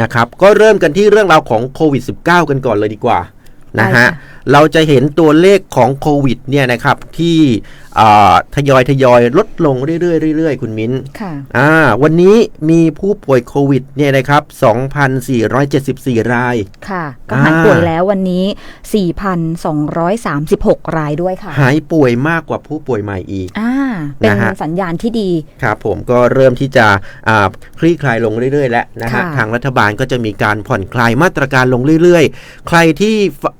นะครับก็เริ่มกันที่เรื่องราวของโควิด -19 กันก่อนเลยดีกว่า นะได้ฮะค่ะเราจะเห็นตัวเลขของโควิดเนี่ยนะครับที่อ่าทยอยทยอยลดลงเรื่อยๆเรื่อยๆ คุณมิ้นค่ะอ่าวันนี้มีผู้ป่วยโควิดเนี่ยนะครับ2,474 ราย ค่ะ ก็หายอ่าป่วยแล้ววันนี้ 4,236 รายด้วยค่ะ หายป่วยมากกว่าผู้ป่วยใหม่อีกอ่าเป็นนะฮะสัญญาณที่ดี ครับผมก็เริ่มที่จะอ่าคลี่คลายลงเรื่อยๆ แล้วนะฮะค่ะทางรัฐบาลก็จะมีการผ่อนคลายมาตรการลงเรื่อยๆ ใครที่ฟ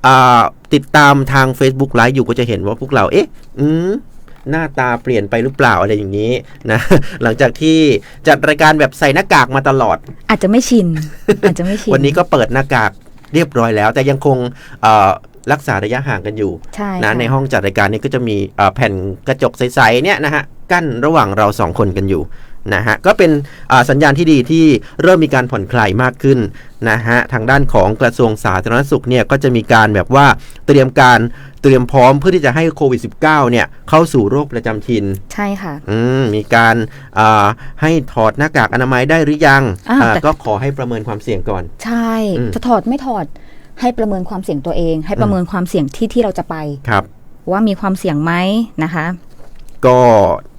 อ่าติดตามทาง Facebook ไลฟ์อยู่ก็จะเห็นว่าพวกเราเอ๊ะ อืมหน้าตาเปลี่ยนไปหรือเปล่าอะไรอย่างนี้นะ หลังจากที่จัดรายการแบบใส่หน้ากากมาตลอด อาจจะไม่ชิน อาจจะไม่ชิน วันนี้ก็เปิดหน้ากากเรียบร้อยแล้ว แต่ยังคงเอ่อรักษาระยะห่างกันอยู่ใช่นะค่ะในห้องจัดรายการนี้ก็จะมีเอ่อแผ่นกระจกใสๆเนี่ยนะฮะกั้นระหว่างเราสองคนกันอยู่ นะฮะก็เป็นอ่าสัญญาณที่ดีที่เริ่มมีการผ่อนคลายมากขึ้นนะฮะทางด้านของกระทรวงสาธารณสุขเนี่ยก็จะมีการแบบว่าเตรียมการเตรียมพร้อมเพื่อที่จะให้โควิด -19 เนี่ยเข้าสู่โรคประจำถิ่นใช่ค่ะอืมมีการอ่าให้ถอดหน้ากากอนามัยได้หรือยังอ้าวอ่าแต่ก็ขอให้ประเมินความเสี่ยงก่อน ใช่อืมจะถอดไม่ถอดให้ประเมินความเสี่ยงตัวเอง ให้ประเมินความเสี่ยงที่ที่เราจะไปครับ ว่ามีความเสี่ยงไหมนะคะ ก็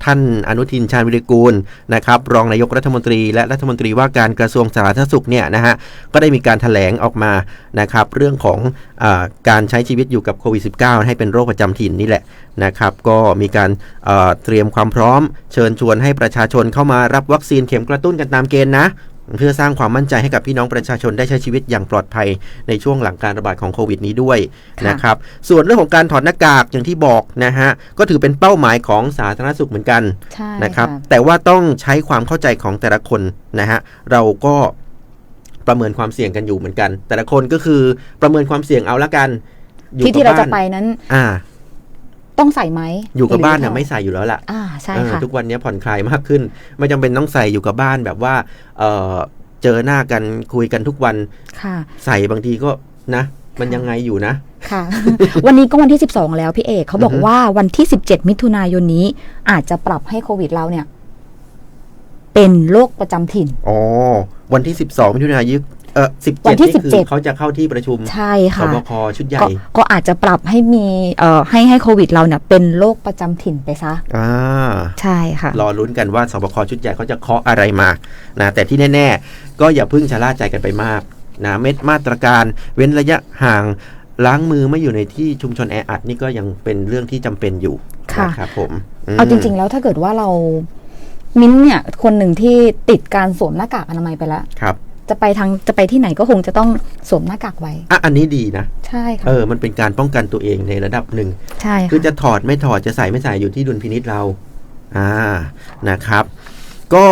ท่านอนุทินชาญวิริกูลนะครับรองนายกรัฐมนตรี และรัฐมนตรีว่าการกระทรวงสาธารณสุขเนี่ยนะฮะก็ได้มีการถแถลงออกมานะครับเรื่องของอาการใช้ชีวิตอยู่กับโควิด -19 ให้เป็นโรคประจำถิ่นนี่แหละนะครับก็มีการเอ่อเตรียมความพร้อม เชิญชวนให้ประชาชนเข้ามารับวัคซีนเข็มกระตุ้นกันตามเกณฑ์นะ เพื่อสร้างความมั่นใจให้กับพี่น้องประชาชนได้ใช้ชีวิตอย่างปลอดภัยในช่วงหลังการระบาดของโควิดนี้ด้วยค่ะนะครับ ส่วนเรื่องของการถอดหน้ากากอย่างที่บอกนะฮะ ก็ถือเป็นเป้าหมายของสาธารณสุขเหมือนกันใช่นะครับค่ะแต่ว่าต้องใช้ความเข้าใจของแต่ละคนนะฮะ เราก็ประเมินความเสี่ยงกันอยู่เหมือนกัน แต่ละคนก็คือประเมินความเสี่ยงเอาละกันที่ที่เราจะบ้นไปนั้น อ่า ต้องใส่ไหมอยู่กับหรืบ้านน่ะถอดไม่ใส่อยู่แล้วล่ะอ่าใช่เออค่ะทุกวันนี้ผ่อนคลายมากขึ้น ไม่จำเป็นต้องใส่อยู่กับบ้านแบบว่าเออเจอหน้ากันคุยกันทุกวันค่ะ ใส่บางทีก็นะ มันค่ะยังไงอยู่นะค่ะ วันนี้ก็วันที่ 12 แล้วพี่เอกเขาบอกอือฮึว่าวันที่ 17 มิถุนายนนี้ อาจจะปรับให้โควิดเราเนี่ย เป็นโรคประจำถิ่นอ๋อวันที่ 12 มิถุนายน เออ17วันที่นี่คือ17เขาจะเข้าที่ประชุมใช่สค่ะบคชุดใหญ่ก็ก็อาจจะปรับให้มีเอ่อให้ให้โควิดเราเนี่ยเป็นโรคประจำถิ่นไปซะอ่าใช่ค่ะ รอลุ้นกันว่าสบคชุดใหญ่เขาจะเคาะอะไรมานะแต่ที่แน่ ๆ ก็อย่าเพิ่งชะล่าใจกันไปมากนะเม็ดมาตรการเว้นระยะห่างล้างมือไม่อยู่ในที่ชุมชนแออัดนี่ก็ยังเป็นเรื่องที่จำเป็นอยู่ค่ะนะครับผมมเอาจริง ๆ แล้วถ้าเกิดว่าเรามิ้นท์เนี่ยคนหนึ่งที่ติดการสวมหน้ากากอนามัยไปแล้วครับ จะไปทางจะไปที่ไหนก็คงจะต้องสวมหน้ากากไว้ อะอันนี้ดีนะ ใช่ค่ะ เออ มันเป็นการป้องกันตัวเองในระดับหนึ่ง ใช่คือค่ะ จะถอดไม่ถอดจะใส่ไม่ใส่อยู่ที่ดุลพินิษเรา อ่า นะครับ ก็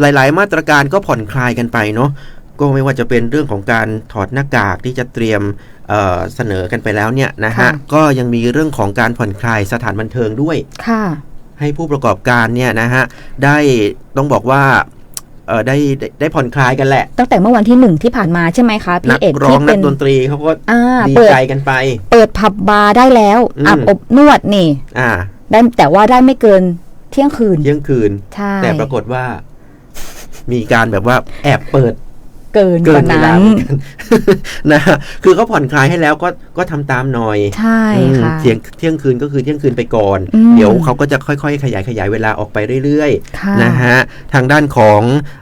หลาย ๆ มาตรการก็ผ่อนคลายกันไปเนาะ ก็ไม่ว่าจะเป็นเรื่องของการถอดหน้ากากที่จะเตรียมเอ่อเสนอกันไปแล้วเนี่ยนะฮะ ค่ะ ก็ยังมีเรื่องของการผ่อนคลายสถานบันเทิงด้วย ค่ะ ให้ผู้ประกอบการเนี่ยนะฮะได้ต้องบอกว่า เออได้ได้ได้ผ่อนคลายกันแหละ ตั้งแต่เมื่อวันที่หนึ่งที่ผ่านมาใช่ไหมคะนัพี่เอกร้อที่งนัเป็กน ดนตรีเขาก็อ่าดีเปิด ใจกันไป เปิดผับบาร์ได้แล้วอืม อาบอบนวดนี่อ่าได้แต่ว่าได้ไม่เกินเที่ยงคืนเที่ยงคืน ใช่แต่ปรากฏว่า มีการแบบว่าแอบเปิด เกินเกิกนว่าเวลานั้นเหมือนกันนะฮะคือเขาผ่อนคลายให้แล้วก็ก็ทำตามหน่อย ใช่อืมค่ะเที่ยงเที่ยงคืนก็คือเที่ยงคืนไปก่อนอืมเดี๋ยวเขาก็จะค่อยๆ ขยายขยายเวลาออกไปเรื่อยค่ะๆนะฮะทางด้านของ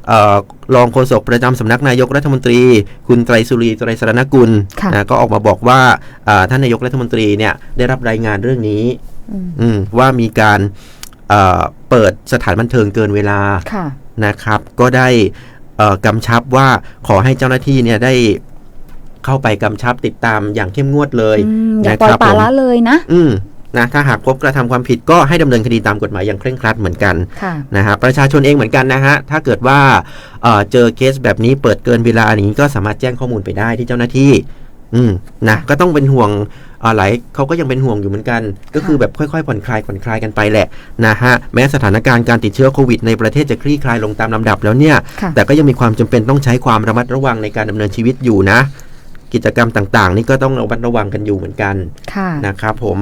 เออรองโฆษกประจำสำนักนายกรัฐมนตรี คุณไตรสุรีไตรสรณกุลค่ะนะก็ออกมาบอกว่าอ่าท่านนายกรัฐมนตรีเนี่ยได้รับรายงานเรื่องนี้อืมอืมว่ามีการเอ่อเปิดสถานบันเทิงเกินเวลาค่ะนะครับ ก็ได้เอ่อ กำชับว่าขอให้เจ้าหน้าที่เนี่ยได้เข้าไปกำชับติดตามอย่างเข้มงวดเลยอืมอย่านะปล่อยครับปละผมละเลยนะ อืมนะถ้าหากพบกระทำความผิดก็ให้ดำเนินคดีตามกฎหมายอย่างเคร่งครัดเหมือนกันค่ะนะฮะประชาชนเองเหมือนกันนะฮะถ้าเกิดว่าเอ่อเจอเคสแบบนี้เปิดเกินเวลาอย่างนี้ก็สามารถแจ้งข้อมูลไปได้ที่เจ้าหน้าที่ อืมนะก็ต้องเป็นห่วงอ่าหลายเขาก็ยังเป็นห่วงอยู่เหมือนกัน ก็คือแบบค่อยๆผ่อนคลายผ่อนคลายกันไปแหละนะฮะแม้สถานการณ์การติดเชื้อโควิดในประเทศจะคลี่คลายลงตามลำดับแล้วเนี่ยค่ะแต่ก็ยังมีความจำเป็นต้องใช้ความระมัดระวังในการดำเนินชีวิตอยู่นะ กิจกรรมต่างๆ นี่ก็ต้องระมัดระวังกันอยู่เหมือนกันค่ะนะครับผม